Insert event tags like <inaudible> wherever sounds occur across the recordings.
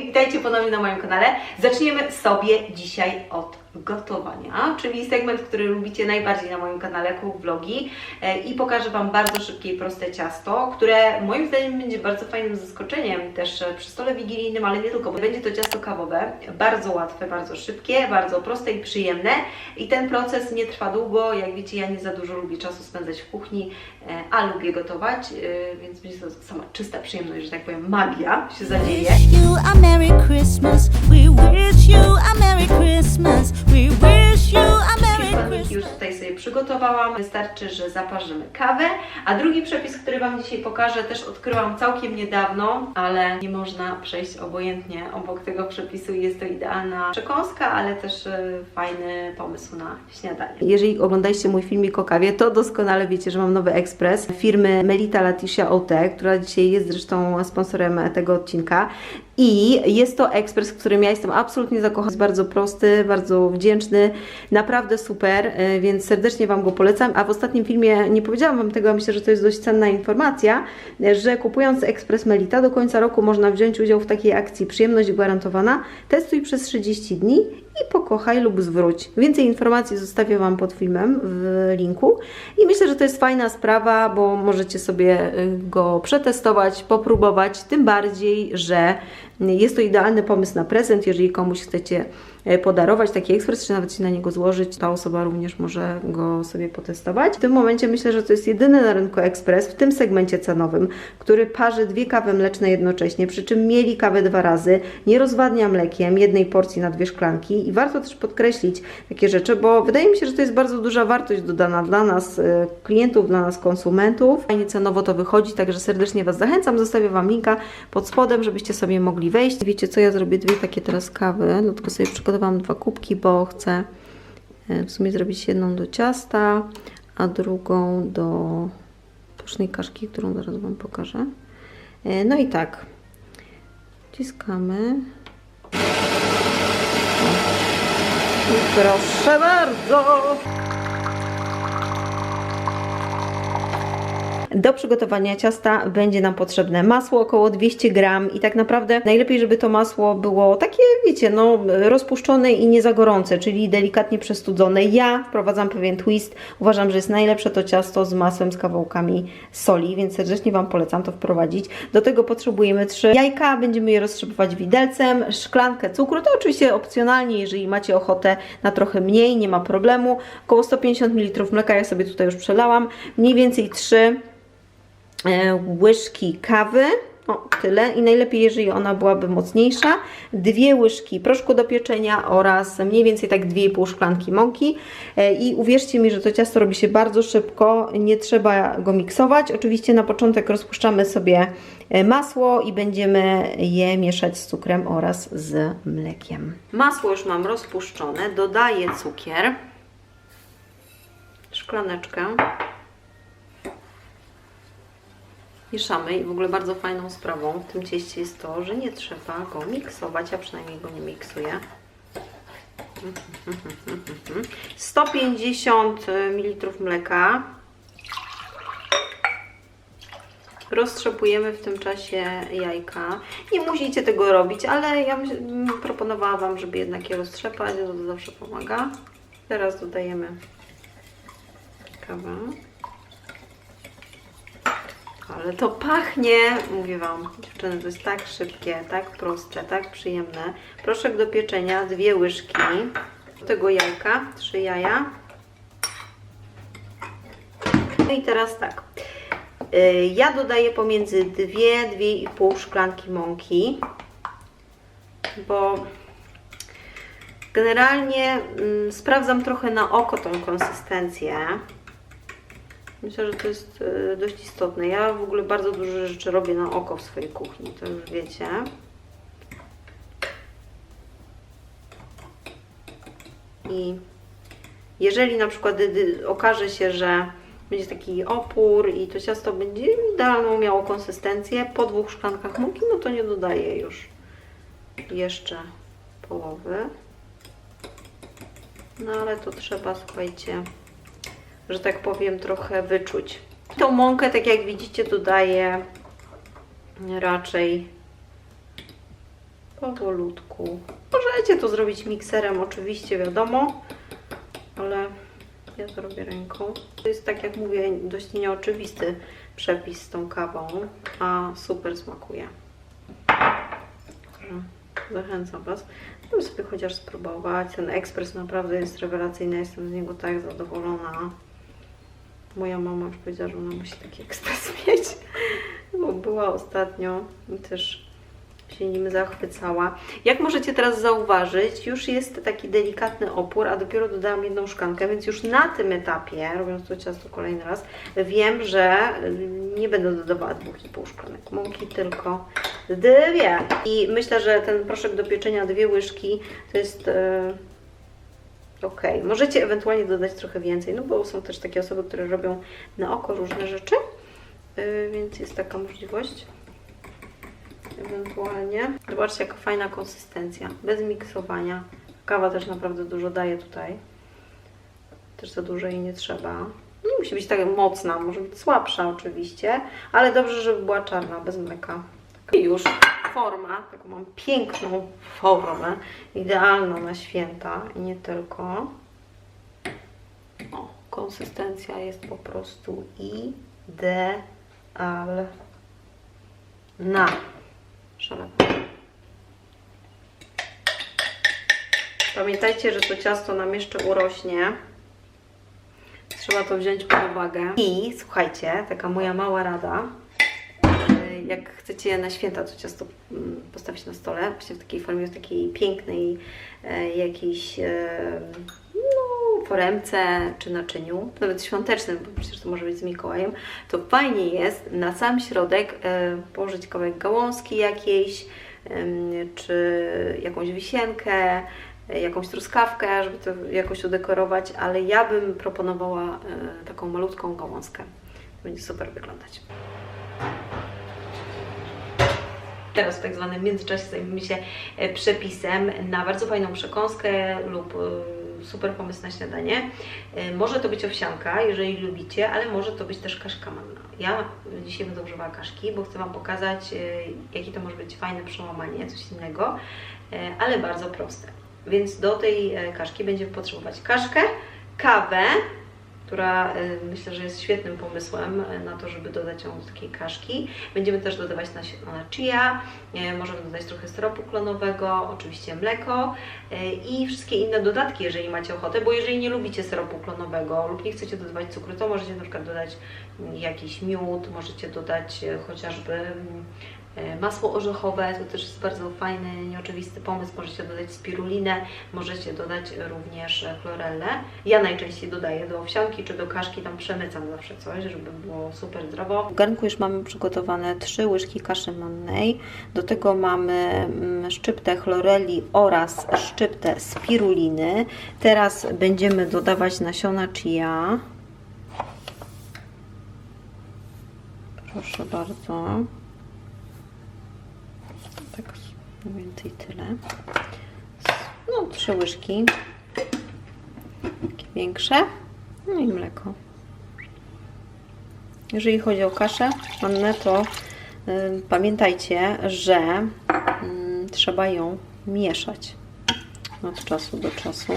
Witajcie ponownie na moim kanale. Zaczniemy sobie dzisiaj od gotowania, czyli segment, który lubicie najbardziej na moim kanale, Cook Vlogi. E, i pokażę Wam bardzo szybkie i proste ciasto, które moim zdaniem będzie bardzo fajnym zaskoczeniem też e, przy stole wigilijnym, ale nie tylko, bo będzie to ciasto kawowe, bardzo łatwe, bardzo szybkie, bardzo proste i przyjemne. I ten proces nie trwa długo, jak wiecie ja nie za dużo lubię czasu spędzać w kuchni, e, a lubię gotować, więc będzie to sama czysta przyjemność, że tak powiem magia się zadzieje. Merry Christmas. We wish you a Christmas. już tutaj sobie przygotowałam. Wystarczy, że zaparzymy kawę. A drugi przepis, który Wam dzisiaj pokażę, też odkryłam całkiem niedawno, ale nie można przejść obojętnie obok tego przepisu. Jest to idealna przekąska, ale też e, fajny pomysł na śniadanie. Jeżeli oglądaliście mój filmik o kawie, to doskonale wiecie, że mam nowy ekspres firmy Melita Leticia OT, która dzisiaj jest zresztą sponsorem tego odcinka. I jest to ekspres, w którym ja jestem absolutnie zakochana. Jest bardzo prosty, bardzo wdzięczny, naprawdę super, y, więc serdecznie Wam go polecam. A w ostatnim filmie nie powiedziałam Wam tego, a myślę, że to jest dość cenna informacja, y, że kupując ekspres Melita do końca roku można wziąć udział w takiej akcji Przyjemność gwarantowana. Testuj przez 30 dni i pokochaj lub zwróć. Więcej informacji zostawię Wam pod filmem w linku i myślę, że to jest fajna sprawa, bo możecie sobie y, go przetestować, popróbować, tym bardziej, że jest to idealny pomysł na prezent, jeżeli komuś chcecie e, podarować taki ekspres, czy nawet się na niego złożyć, ta osoba również może go sobie potestować. W tym momencie myślę, że to jest jedyny na rynku ekspres w tym segmencie cenowym, który parzy dwie kawy mleczne jednocześnie, przy czym mieli kawę dwa razy, nie rozwadnia mlekiem, jednej porcji na dwie szklanki i warto też podkreślić takie rzeczy, bo wydaje mi się, że to jest bardzo duża wartość dodana dla nas e, klientów, dla nas konsumentów. Fajnie cenowo to wychodzi, także serdecznie Was zachęcam, zostawię Wam linka pod spodem, żebyście sobie mogli wejść. Wiecie co, ja zrobię dwie takie teraz kawy, no tylko sobie przygotowałam dwa kubki, bo chcę e, w sumie zrobić jedną do ciasta, a drugą do pysznej kaszki, którą zaraz Wam pokażę. E, No i tak, wciskamy. Proszę bardzo! Do przygotowania ciasta będzie nam potrzebne masło około 200 gram i tak naprawdę najlepiej, żeby to masło było takie, wiecie, no rozpuszczone i nie za gorące, czyli delikatnie przestudzone. Ja wprowadzam pewien twist. Uważam, że jest najlepsze to ciasto z masłem z kawałkami soli, więc serdecznie Wam polecam to wprowadzić. Do tego potrzebujemy trzy jajka, będziemy je roztrzepować widelcem, szklankę cukru, to oczywiście opcjonalnie, jeżeli macie ochotę na trochę mniej, nie ma problemu. Około 150 ml mleka, ja sobie tutaj już przelałam, mniej więcej 3 e, łyżki kawy. O, tyle. I najlepiej, jeżeli ona byłaby mocniejsza. Dwie łyżki proszku do pieczenia oraz mniej więcej tak 2,5 szklanki mąki. E, I uwierzcie mi, że to ciasto robi się bardzo szybko. Nie trzeba go miksować. Oczywiście na początek rozpuszczamy sobie e, masło i będziemy je mieszać z cukrem oraz z mlekiem. Masło już mam rozpuszczone. Dodaję cukier. Szklaneczkę. Mieszamy i w ogóle bardzo fajną sprawą w tym cieście jest to, że nie trzeba go miksować, ja przynajmniej go nie miksuję. 150 ml mleka. Roztrzepujemy w tym czasie jajka. Nie musicie tego robić, ale ja myśl- m, proponowałam Wam, żeby jednak je roztrzepać, to zawsze pomaga. Teraz dodajemy kawę. Ale to pachnie, mówię Wam, dziewczyny, to jest tak szybkie, tak proste, tak przyjemne. Proszek do pieczenia, dwie łyżki. Do tego jajka, trzy jaja. No i teraz tak. Y, Ja dodaję pomiędzy 2-2,5 szklanki mąki, bo generalnie mm, sprawdzam trochę na oko tą konsystencję. Myślę, że to jest e, dość istotne. Ja w ogóle bardzo dużo rzeczy robię na oko w swojej kuchni, to już wiecie. I jeżeli na przykład okaże się, że będzie taki opór i to ciasto będzie idealną miało konsystencję po dwóch szklankach mąki, no to nie dodaję już jeszcze połowy. No ale to trzeba, słuchajcie, że tak powiem, trochę wyczuć. Tą mąkę, tak jak widzicie, dodaję raczej powolutku. Możecie to zrobić mikserem, oczywiście, wiadomo, ale ja to robię ręką. To jest, tak jak mówię, dość nieoczywisty przepis z tą kawą, a super smakuje. Zachęcam Was, żeby sobie chociaż spróbować. Ten ekspres naprawdę jest rewelacyjny, jestem z niego tak zadowolona. Moja mama już powiedziała, że ona musi taki ekspres <laughs> mieć, bo była ostatnio i też się nim zachwycała. Jak możecie teraz zauważyć, już jest taki delikatny opór, a dopiero dodałam jedną szklankę, więc już na tym etapie, robiąc to ciasto kolejny raz, wiem, że nie będę dodawała dwóch i pół szklanek mąki, tylko dwie. I myślę, że ten proszek do pieczenia, dwie łyżki, to jest... e, Ok, możecie ewentualnie dodać trochę więcej, no bo są też takie osoby, które robią na oko różne rzeczy, yy, więc jest taka możliwość. Ewentualnie. Zobaczcie, jaka fajna konsystencja, bez miksowania. Kawa też naprawdę dużo daje tutaj. Też za dużo jej nie trzeba. Nie musi być tak mocna, może być słabsza oczywiście, ale dobrze, żeby była czarna, bez mleka. I już forma, taką mam piękną formę, idealną na święta i nie tylko. O, konsystencja jest po prostu idealna. Pamiętajcie, że to ciasto nam jeszcze urośnie. Trzeba to wziąć pod uwagę. I słuchajcie, taka moja mała rada. Jak chcecie na święta to ciasto mm, postawić na stole, właśnie w takiej formie, w takiej pięknej e, jakiejś e, no, foremce czy naczyniu, nawet świątecznym, bo przecież to może być z Mikołajem, to fajnie jest na sam środek e, położyć kawałek gałązki jakiejś, czy jakąś wisienkę, jakąś truskawkę, żeby to jakoś udekorować, ale ja bym proponowała taką malutką gałązkę. Będzie super wyglądać. Teraz w tak zwanym międzyczasie zajmijmy się e, przepisem na bardzo fajną przekąskę lub e, super pomysł na śniadanie. E, Może to być owsianka, jeżeli lubicie, ale może to być też kaszka manna. Ja dzisiaj będę używała kaszki, bo chcę Wam pokazać, jakie to może być fajne przełamanie, coś innego, ale bardzo proste. Więc do tej kaszki będziemy potrzebować kaszkę, kawę, która y, myślę, że jest świetnym pomysłem y, na to, żeby dodać ją do takiej kaszki. Będziemy też dodawać nasiona chia, y, możemy dodać trochę syropu klonowego, oczywiście mleko i wszystkie inne dodatki, jeżeli macie ochotę, bo jeżeli nie lubicie syropu klonowego lub nie chcecie dodawać cukru, to możecie na przykład dodać mm, jakiś miód, możecie dodać chociażby mm, masło orzechowe, to też jest bardzo fajny, nieoczywisty pomysł. Możecie dodać spirulinę, możecie dodać również chlorellę. Ja najczęściej dodaję do owsianki czy do kaszki, tam przemycam zawsze coś, żeby było super zdrowo. W garnku już mamy przygotowane 3 łyżki kaszy mannej. Do tego mamy mm, szczyptę chloreli oraz szczyptę spiruliny. Teraz będziemy dodawać nasiona chia. Proszę bardzo. Tak mniej więcej tyle. No, trzy łyżki. Takie większe. No i mleko. Jeżeli chodzi o kaszę mannę, to y, pamiętajcie, że y, trzeba ją mieszać od czasu do czasu.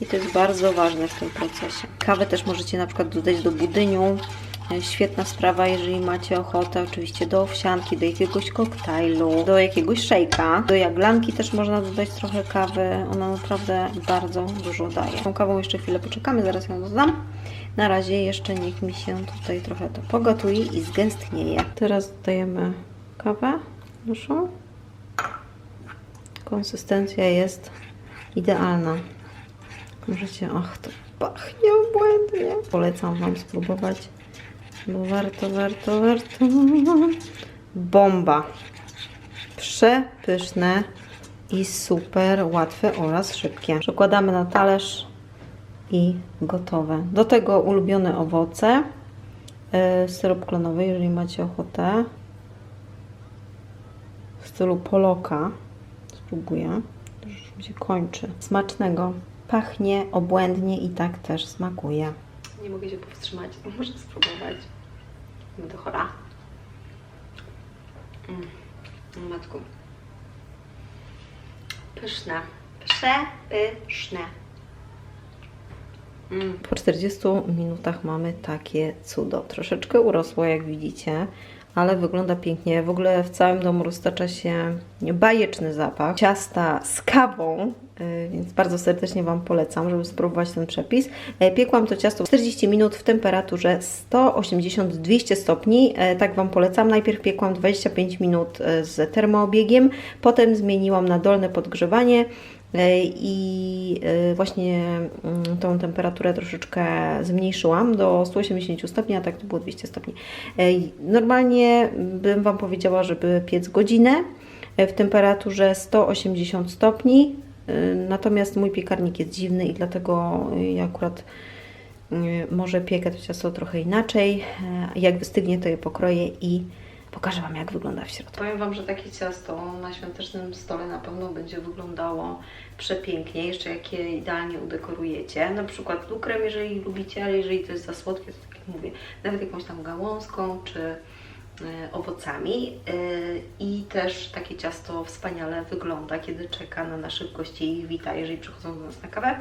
I to jest bardzo ważne w tym procesie. Kawę też możecie na przykład dodać do budyniu. Świetna sprawa, jeżeli macie ochotę, oczywiście do owsianki, do jakiegoś koktajlu, do jakiegoś szejka. Do jaglanki też można dodać trochę kawy. Ona naprawdę bardzo dużo daje. Tą kawą jeszcze chwilę poczekamy, zaraz ją dodam. Na razie jeszcze niech mi się tutaj trochę to pogotuje i zgęstnieje. Teraz dodajemy kawę naszą. Konsystencja jest idealna. Możecie, ach, to pachnie obłędnie. Polecam Wam spróbować, bo warto, warto, warto. Bomba. Przepyszne i super łatwe oraz szybkie. Przekładamy na talerz i gotowe. Do tego ulubione owoce, yy, syrop klonowy, jeżeli macie ochotę. W stylu poloka. Spróbuję. Już mi się kończy. Smacznego. Pachnie obłędnie i tak też smakuje. Nie mogę się powstrzymać, muszę spróbować. Będę chora. Mm. Matku. Pyszne. Przepyszne. Mm. Po 40 minutach mamy takie cudo. Troszeczkę urosło, jak widzicie, ale wygląda pięknie. W ogóle w całym domu roztacza się bajeczny zapach ciasta z kawą, y, więc bardzo serdecznie Wam polecam, żeby spróbować ten przepis. E, Piekłam to ciasto 40 minut w temperaturze 180-200 stopni. E, Tak Wam polecam. Najpierw piekłam 25 minut e, z termoobiegiem, potem zmieniłam na dolne podgrzewanie. E, i e, właśnie mm, tą temperaturę troszeczkę zmniejszyłam do 180 stopni, a tak to było 200 stopni. E, Normalnie bym Wam powiedziała, żeby piec godzinę w temperaturze 180 stopni, natomiast mój piekarnik jest dziwny i dlatego ja akurat może piekę to ciasto trochę inaczej. Jak wystygnie, to je pokroję i pokażę Wam, jak wygląda w środku. Powiem Wam, że takie ciasto na świątecznym stole na pewno będzie wyglądało przepięknie, jeszcze jak je idealnie udekorujecie. Na przykład lukrem, jeżeli lubicie, ale jeżeli to jest za słodkie, to tak jak mówię, nawet jakąś tam gałązką czy owocami. E, I też takie ciasto wspaniale wygląda, kiedy czeka na naszych gości i wita, jeżeli przychodzą do nas na kawę.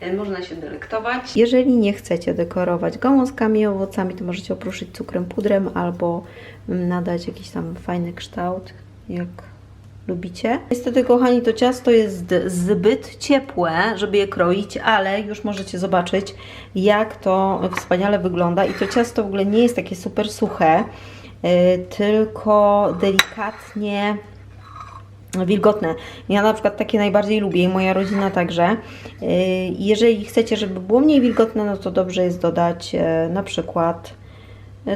E, Można się delektować. Jeżeli nie chcecie dekorować gałązkami owocami, to możecie opruszyć cukrem pudrem albo mm, nadać jakiś tam fajny kształt, jak lubicie. Niestety, kochani, to ciasto jest zbyt ciepłe, żeby je kroić, ale już możecie zobaczyć, jak to wspaniale wygląda. I to ciasto w ogóle nie jest takie super suche, tylko delikatnie wilgotne. Ja na przykład takie najbardziej lubię i moja rodzina także. Yy, Jeżeli chcecie, żeby było mniej wilgotne, no to dobrze jest dodać e, na przykład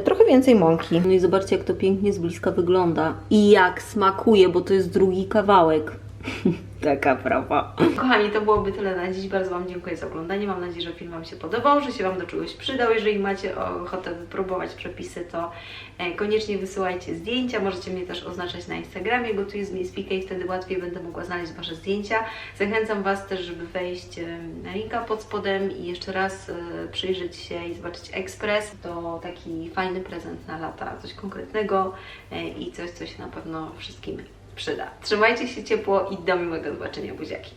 trochę więcej mąki. No i zobaczcie, jak to pięknie z bliska wygląda. I jak smakuje, bo to jest drugi kawałek. <laughs> Taka prawa. Kochani, to byłoby tyle na dziś. Bardzo Wam dziękuję za oglądanie. Mam nadzieję, że film Wam się podobał, że się Wam do czegoś przydał. Jeżeli macie ochotę wypróbować przepisy, to e, koniecznie wysyłajcie zdjęcia. Możecie mnie też oznaczać na Instagramie, gotuję z Mispika i wtedy łatwiej będę mogła znaleźć Wasze zdjęcia. Zachęcam Was też, żeby wejść e, na linka pod spodem i jeszcze raz e, przyjrzeć się i zobaczyć ekspres. To taki fajny prezent na lata, coś konkretnego i coś, co się na pewno wszystkim przyda. Trzymajcie się ciepło i do miłego zobaczenia buziaki.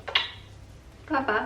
Pa, pa!